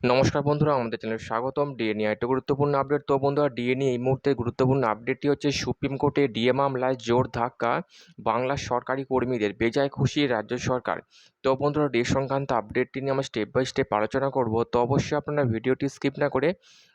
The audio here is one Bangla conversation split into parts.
নমস্কার বন্ধুরা, আমাদের চ্যানেলে স্বাগতম। ডিএ নিয়ে একটা গুরুত্বপূর্ণ আপডেট তো বন্ধুরা ডিএ নিয়ে এই মুহূর্তে গুরুত্বপূর্ণ আপডেটটি হচ্ছে সুপ্রিম কোর্টে ডিএ মামলায় জোর ধাক্কা বাংলার সরকারি কর্মীদের, বেজায় খুশি রাজ্য সরকার। তো বন্ধুরা ডিএ সংক্রান্ত আপডেটটি নিয়ে আমরা স্টেপ বাই স্টেপ আলোচনা করব। তো অবশ্যই আপনারা ভিডিওটি স্কিপ না করে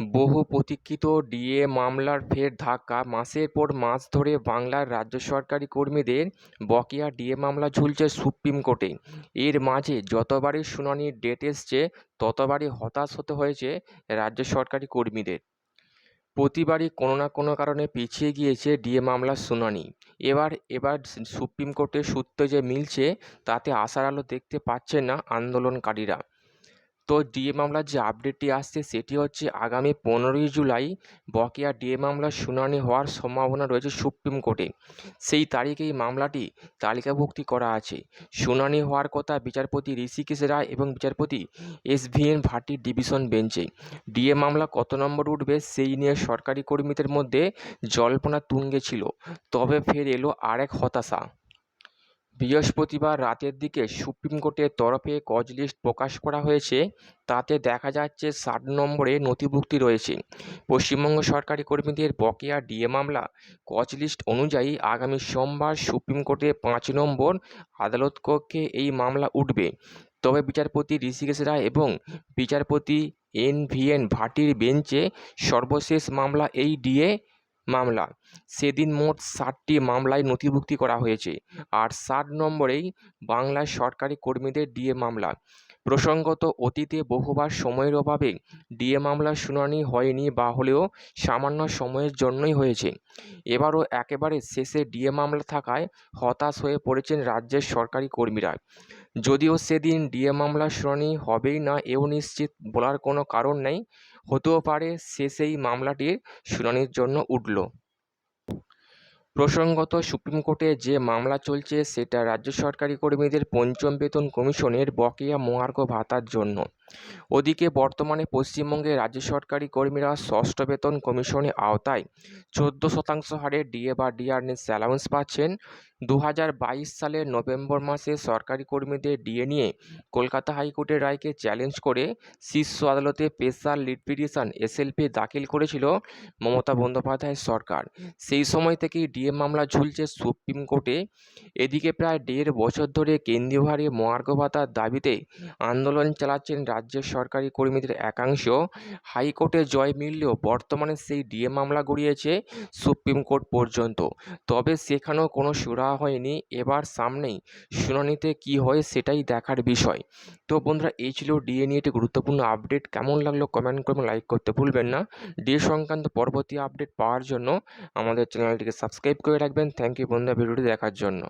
বহু প্রতীক্ষিত ডিএ মামলার ফের ধাক্কা। মাসের পর মাস ধরে বাংলার রাজ্য সরকারি কর্মীদের বকেয়া ডিএ মামলা ঝুলছে সুপ্রিম কোর্টে। এর মাঝে যতবারই শুনানির ডেট এসছে, ততবারই হতাশ হতে হয়েছে রাজ্য সরকারি কর্মীদের। প্রতিবারই কোনো না কোনো কারণে পিছিয়ে গিয়েছে ডিএ মামলার শুনানি। এবার এবার সুপ্রিম কোর্টের সূত্রে যে মিলছে, তাতে আশার আলো দেখতে পাচ্ছে না আন্দোলনকারীরা। তো ডিএ মামলার যে আপডেটটি আসছে, সেটি হচ্ছে আগামী পনেরোই জুলাই বকেয়া ডিএ মামলার শুনানি হওয়ার সম্ভাবনা রয়েছে সুপ্রিম কোর্টে। সেই তারিখে এই মামলাটি তালিকাভুক্তি করা আছে। শুনানি হওয়ার কথা বিচারপতি ঋষিকেশ রায় এবং বিচারপতি এস ভি এন ভাটির ডিভিশন বেঞ্চে। ডিএ মামলা কত নম্বর উঠবে, সেই নিয়ে সরকারি কর্মীদের মধ্যে জল্পনা তুঙ্গে ছিল। তবে ফের এলো আরেক হতাশা। বৃহস্পতিবার রাতের দিকে সুপ্রিম কোর্টের তরফে কজ লিস্ট প্রকাশ করা হয়েছে। তাতে দেখা যাচ্ছে ষাট নম্বরে নথিভুক্তি রয়েছে। পশ্চিমবঙ্গ সরকারি কর্মীদের বকেয়া ডিএ মামলা কজ লিস্ট অনুযায়ী আগামী সোমবার সুপ্রিম কোর্টে পাঁচ নম্বর আদালত কক্ষে এই মামলা উঠবে। তবে বিচারপতি ঋষিকেশ রায় এবং বিচারপতি এন ভি এন ভাটির বেঞ্চে সর্বশেষ মামলা এই ডিএ মামলা। সেদিন মোট ষাটটি মামলায় নথিভুক্তি করা হয়েছে আর ষাট নম্বরেই বাংলার সরকারি কর্মীদের ডিএ মামলা। প্রসঙ্গত, অতীতে বহুবার সময়ের অভাবে ডিএ মামলার শুনানি হয়নি বা হলেও সামান্য সময়ের জন্যই হয়েছে। এবারও একেবারে শেষে ডিএ মামলা থাকায় হতাশ হয়ে পড়েছেন রাজ্যের সরকারি কর্মীরা। যদিও সেদিন ডিএ মামলার শুনানি হবেই না, এও নিশ্চিত বলার কোনো কারণ নেই। হতেও পারে সে সেই মামলাটির শুনানির জন্য উঠল। প্রসঙ্গত সুপ্রিম কোর্টে যে মামলা চলছে, সেটা রাজ্য সরকারি কর্মীদের পঞ্চম বেতন কমিশনের বকেয়া মহার্ঘ ভাতার জন্য। ওদিকে বর্তমানে পশ্চিমবঙ্গে রাজ্য সরকারি কর্মীরা ষষ্ঠ বেতন কমিশনের আওতায় চোদ্দ শতাংশ হারে ডিএ বা ডিআরএস অ্যালাউন্স পাচ্ছেন। দু হাজার বাইশ সালের নভেম্বর মাসে সরকারি কর্মীদের ডিএ নিয়ে কলকাতা হাইকোর্টের রায়কে চ্যালেঞ্জ করে শীর্ষ আদালতে স্পেশাল লিড পিটিশন এসএলপি দাখিল করেছিল মমতা বন্দ্যোপাধ্যায়ের সরকার। সেই সময় থেকেই ডিএ মামলা ঝুলছে সুপ্রিম কোর্টে। এদিকে প্রায় দেড় বছর ধরে কেন্দ্রীয় হারে মহার্ঘ ভাতার দাবিতে আন্দোলন চালাচ্ছেন রাজ্যের সরকারি কর্মীদের একাংশ হাইকোর্টে জয় মিললেও বর্তমানে সেই ডিএ মামলা গড়িয়েছে সুপ্রিম কোর্ট পর্যন্ত। তবে সেখানেও কোনো সুরাহা হয়নি। এবার সামনেই শুনানিতে কি হয় সেটাই দেখার বিষয়। তো বন্ধুরা, এই ছিল ডিএ নিয়ে একটি গুরুত্বপূর্ণ আপডেট। কেমন লাগল কমেন্ট করে লাইক করতে ভুলবেন না। ডিএ সংক্রান্ত পরবর্তী আপডেট পাওয়ার জন্য আমাদের চ্যানেলটিকে সাবস্ক্রাইব করে রাখবেন। থ্যাংক ইউ বন্ধুরা, ভিডিওটি দেখার জন্য।